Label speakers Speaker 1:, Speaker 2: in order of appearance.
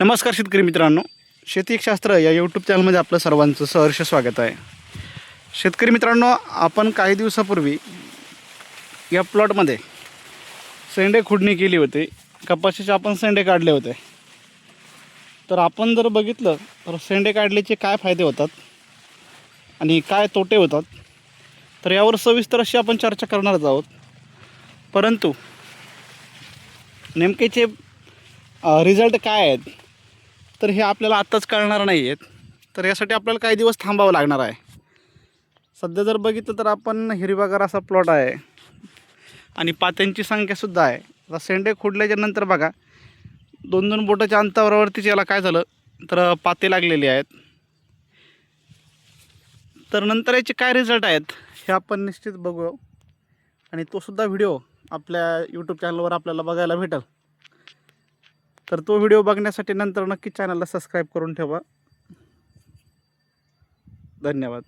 Speaker 1: नमस्कार शेतकरी मित्रांनो. शेती एक शास्त्र या यूट्यूब चॅनलमध्ये आपलं सर्वांचं सहर्ष स्वागत आहे. शेतकरी मित्रांनो आपण काही दिवसापूर्वी या प्लॉटमध्ये सेंडे खुडणी केली होती. कपाशीचे आपण सेंडे काढले होते. तर आपण जर बघितलं तर सेंडे काढल्याचे काय फायदे होतात आणि काय तोटे होतात तर यावर सविस्तर अशी आपण चर्चा करणारच आहोत. परंतु नेमकेचे रिझल्ट काय आहेत तर हे आपल्याला आत्ताच कळणार नाही आहेत तर यासाठी आपल्याला काही दिवस थांबावं लागणार आहे. सध्या जर बघितलं तर आपण हिरवागार असा प्लॉट आहे. आणि पात्यांची संख्यासुद्धा आहे. आता सेंडे खोडल्याच्या नंतर बघा दोन दोन बोटाच्या अंतरावरतीच याला काय झालं? तर पाते लागलेले आहेत. तर नंतर याचे काय रिझल्ट आहेत हे आपण निश्चित बघू आणि तोसुद्धा व्हिडिओ आपल्या यूट्यूब चॅनलवर आपल्याला बघायला भेटेल. तर तो व्हिडिओ बघण्यासाठी नंतर नक्की चॅनलला सबस्क्राईब करून ठेवा. धन्यवाद.